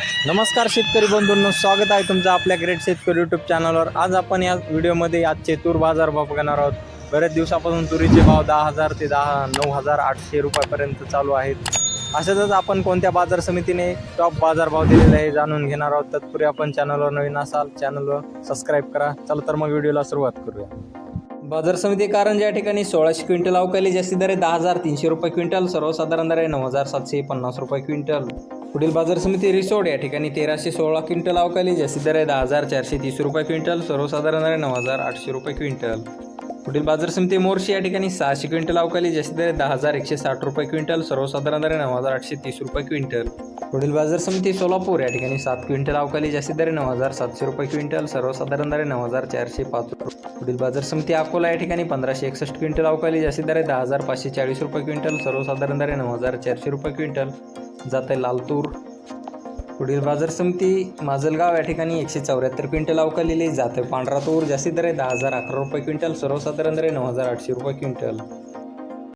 नमस्कार शेतकरी बंधूंनो स्वागत आहे तुमचं आपल्या ग्रेट शेतकरी यूट्यूब चॅनलवर आज आपण या व्हिडिओमध्ये आजचे तूर बाजार भाव बघणार आहोत. बऱ्याच दिवसापासून तुरीचे भाव दहा हजार ते दहा नऊ हजार आठशे रुपयापर्यंत चालू आहेत. अशातच आपण कोणत्या बाजार समितीने टॉप बाजार भाव दिलेला आहे जाणून घेणार आहोत. तत्पूर्वी आपण चॅनलवर नवीन असाल चॅनलवर सबस्क्राईब करा. चला तर मग व्हिडिओला सुरुवात करूया. बाजार समिती कारंजा या ठिकाणी सोळाशे क्विंटल अवकाली जास्ती दर आहे दहा हजार तीनशे रुपये क्विंटल सर्वसाधारण दर आहे नऊ हजार सातशे पन्नास रुपये क्विंटल. पुढील बाजार समिती रिसोड या ठिकाणी तेराशे सोळा क्विंटल अवकाली जास्ती दर आहे दहा हजार चारशे तीस रुपये क्विंटल सर्वसाधारण आहे नऊ हजार आठशे रुपये क्विंटल. पुढील बाजार समिती मोर्शी या ठिकाणी सहाशे क्विंटल अवकाली जास्तीत दर आहे दहा हजार एकशे साठ रुपये क्विंटल सर्वसाधारण दर आहे नऊ हजार आठशे तीस रुपये क्विंटल. पुढील बाजार समिती सोलापूर या ठिकाणी सात क्विंटल अवकाली जास्ती दर आहे नऊ हजार सातशे रुपये क्विंटल सर्वसाधारण दर आहे नऊ हजार चारशे पाच रुपये. पुढील बाजार समिती अकोला या ठिकाणी पंधराशे एकसष्ट क्विंटल अवकाली जास्ती दर आहे दहा हजार पाचशे चाळीस रुपये क्विंटल सर्वसाधारण दर आहे नऊ हजार चारशे रुपये क्विंटल. जात आहे लालतूर. पुढील बाजार समिती माजलगाव या ठिकाणी एकशे चौऱ्याहत्तर क्विंटल अवकालेली आहे पांढरा तूर जास्ती दर आहे दहा हजार अकरा रुपये क्विंटल सर्वसाधारण दर आहे नऊ हजार आठशे रुपये क्विंटल.